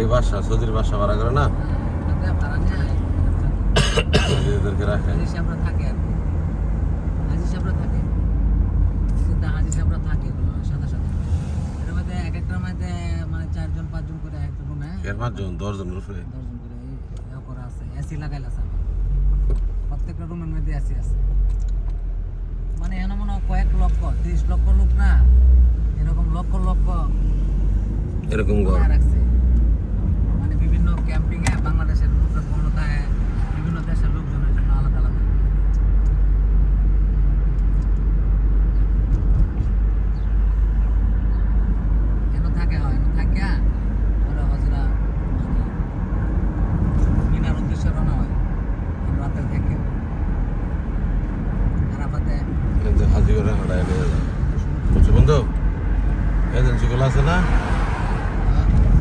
এই বাসা সৌদির বাসা ভাড়া করে না? এসি প্রত্যেকটা রুমের মধ্যে এসি আছে। মানে এমন মনে কয়েক লক্ষ তিরিশ লক্ষ লোক না? এরকম লক্ষ লক্ষ এরকম ঘর। রাখছে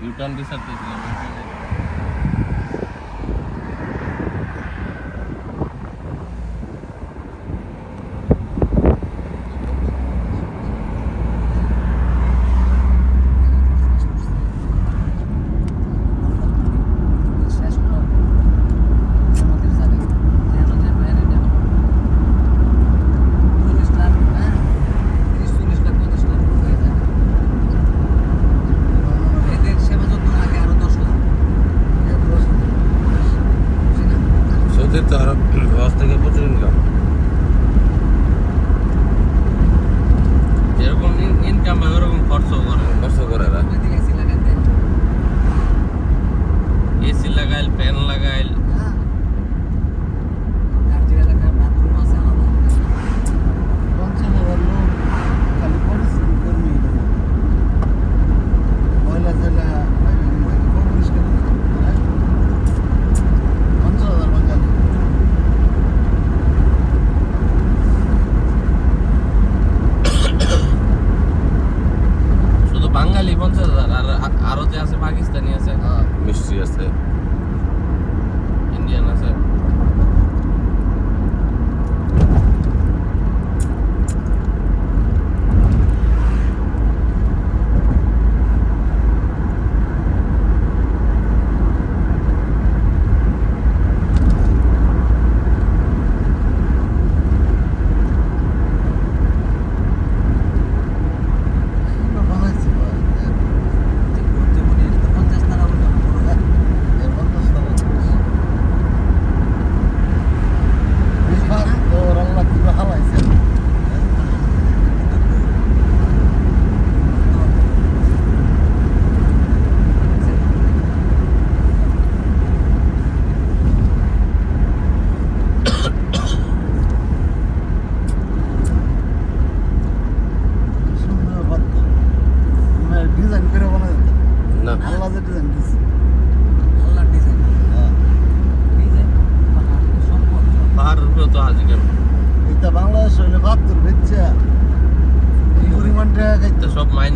యూటర్న్ తీసారు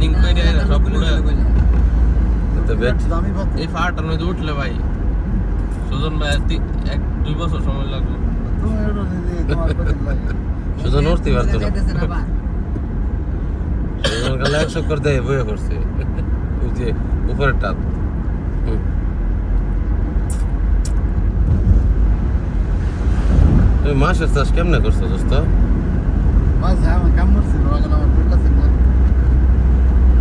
মাইনিং করে সব পুরো এই পাহাড়টার মধ্যে উঠলে ভাই সুজন ভাই এক দুই বছর সময় লাগবে তুমি এটা নিজে তোমার পেটের লাগে শুধু নড়তে পারতো না সুজন কালে একশো করে দেয় বইয়ে করছে ওই যে উপরের হুম। তুমি মাসের চাষ কেমনে করছ দোস্ত আমি কাম করছিল আমার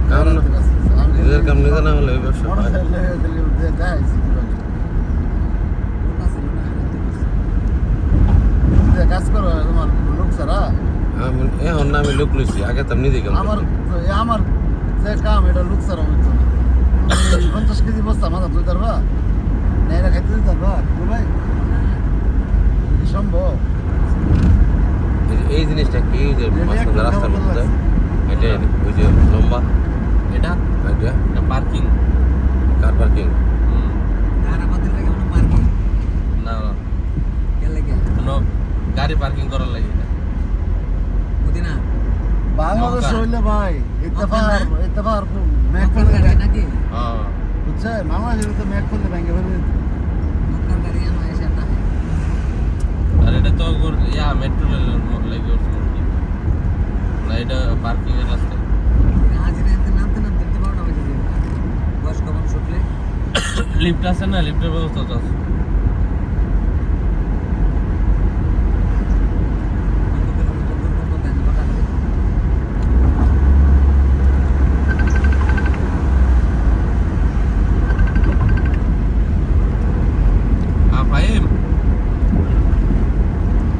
নিজের কাম নিজে না হলে ব্যবসা হয়। কাজ করো তোমার লোক ছাড়া? আমি এখন আমি লোক লইছি আগে তো নিজে কাম আমার আমার যে কাম এটা লোক ছাড়া হইতো না। পঞ্চাশ কেজি বস্তা মাথা তুই নেয়রা খাইতে ভাই। সম্ভব? এই- জিনিসটা কি যে রাস্তার মধ্যে? এটা ওই যে লম্বা। এটা? এটা পার্কিং কার পার্কিং না না গাড়ি পার্কিং করার লাগে এটা বুঝি না বাংলাদেশ হইলে ভাই না? ইত্তেফাক ম্যাক করলে নাকি হ্যাঁ বুঝছে বাংলাদেশের তো ম্যাক করলে ব্যাংকে না আর এটা তো ইয়া মেট্রো রেলের ম- লাগে ওর মধ্যে। না এটা পার্কিং এর রাস্তা হাজিরা এতে নামতে নামতে দেখতে পারো না বেঁচে যাবে বয়স্ক মানুষ উঠলে লিফট আছে না, লিফটের ব্যবস্থা তো আছে।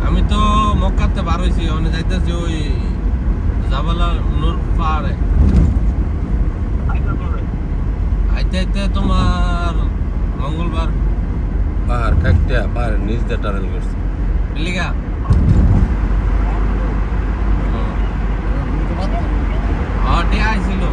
আমি তো মক্কাতে বার হইছি ওখানে যাইতেছি ওই জাবালা নূর পাহাড়ে। আইতে আইতে তোমার মঙ্গলবার। পাহাড় কাকটা পাহাড়ের নিচ দিয়ে টানেল করছে। লিগা? হ্যাঁ ডে আইছিল।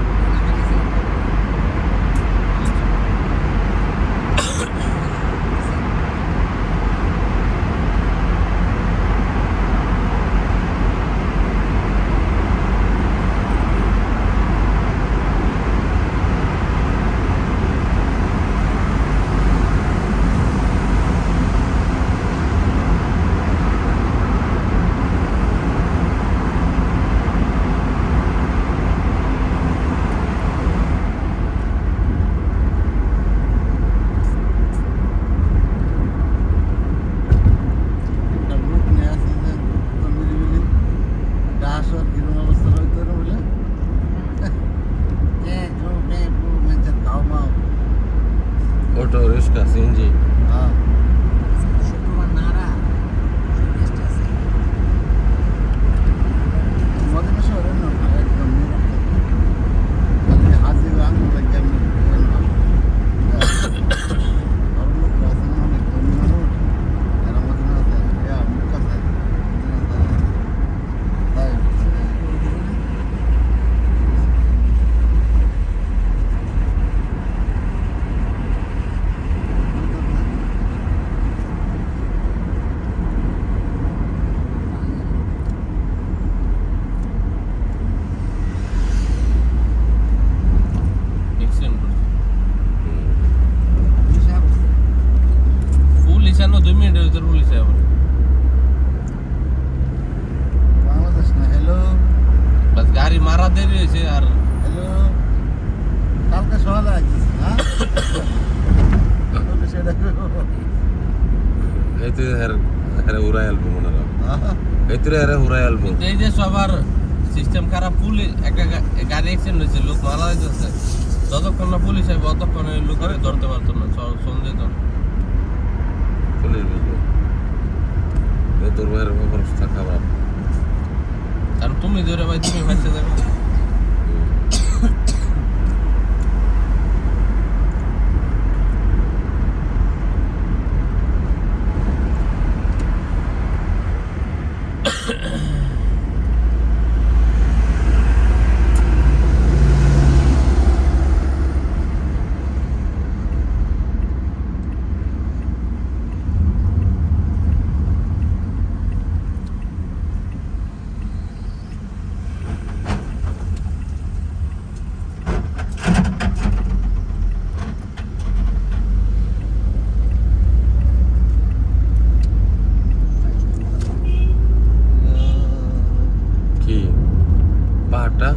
ভিতরে বাংলাদেশ না হ্যালো বাস গাড়ি মারা দেরি হয়েছে আর হ্যালো কালকে সকালে হ্যাঁ? উড়াই মনে উড়াই এই যে সবার সিস্টেম খারাপ পুলিশ গাড়ি হয়েছে লোক মারা যতক্ষণ না পুলিশ ততক্ষণ ধরতে না। সন্ধ্যে কারণ তুমি ধরে ভাই তুমি ফাঁসে যাবে কি পাহাড়টা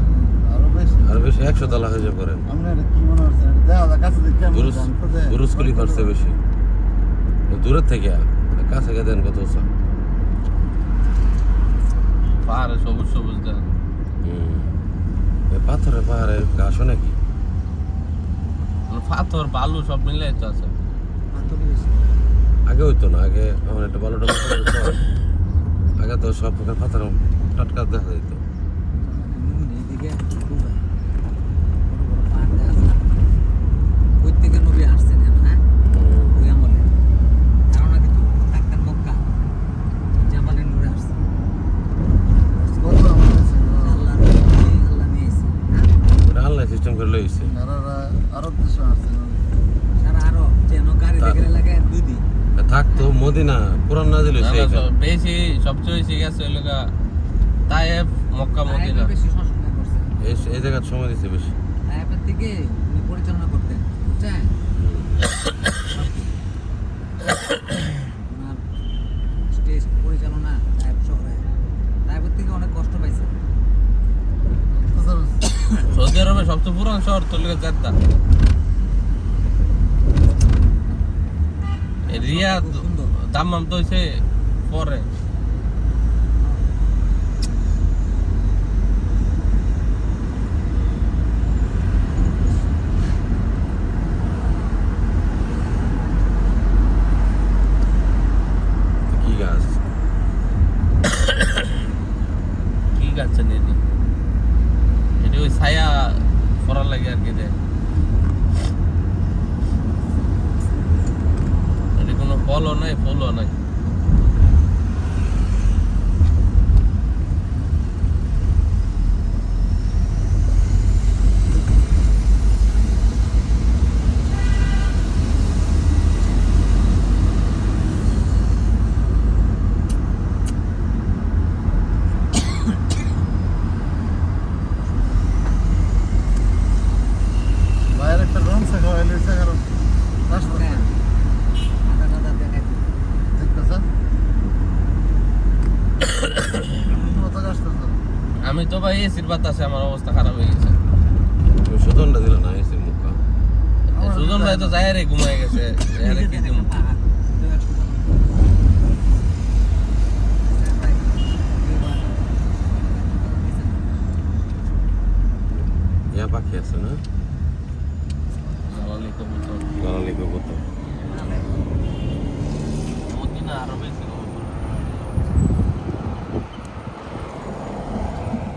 আরও বেশি আর বেশি একশো তলা হয়ে যাবে পারেন আপনার কি মনে হচ্ছে দেখা যায় কাছে দেখে কেমন বুরুজ দাম তো দেয়। বুরুজ কুলি করছে বেশি। দূরের থেকে কাছে গিয়ে দেন কত উঁচা। পাহাড়ে সবুজ সবুজ দেন। এই পাথরে পাহাড়ে ঘাসও নাকি? মানে পাথর বালু সব মিলে তো আছে। আগে হইতো না আগে আমার একটা ভালো টাকা আগে তো সব প্রকার পাথর টাটকা দেখা যেত নুন এইদিকে ডুবা। বড় বড় পাহাড় দেখা যায়। কই থেকে নবী আসছেন যেন, হ্যাঁ? ওই আমলে। ধারণা কিন্তু ডাক্তার মক্কা। জাবালে নূরে আসছে। কত দাম হয়েছে? আল্লাহর নবী, আল্লাহ নিয়ে এসে। হ্যাঁ? ওটা আনলাইন সিস্টেম করে লইছে সারারা আরব দেশে আসছে সারা আরও যেন গাড়ি তা- দেখে লাগে দুই দিন থাকতো মদিনা পুরান না দিল না, না, সব- বেশি সবচেয়ে বেশি গেছে ওই লোকা তায়েব মক্কা মদিনা বেশি সচেতন করছে এই জায়গার সময় দিছে বেশি তাইপের থেকে উনি পরিচালনা করতেন বুঝছেন ওনার স্টেজ পরিচালনা তাইপ শহরে তাইপের থেকে অনেক কষ্ট পাইছে সবচেয়ে পুরান শহর তো লোকের চারটা এই রিয়াদ দাম্মাম তো হয়েছে পরে। বাতাসে আমার অবস্থা খারাপ হয়ে গেছে। সুজনটা দিল না এসে মুখা সুজন ভাই তো যায় রে ঘুমায় গেছে এখানে কি দিব ইয়া পাখি আছে না? জালালি কবুতর। জালালি কবুতর। মদিনা আরবে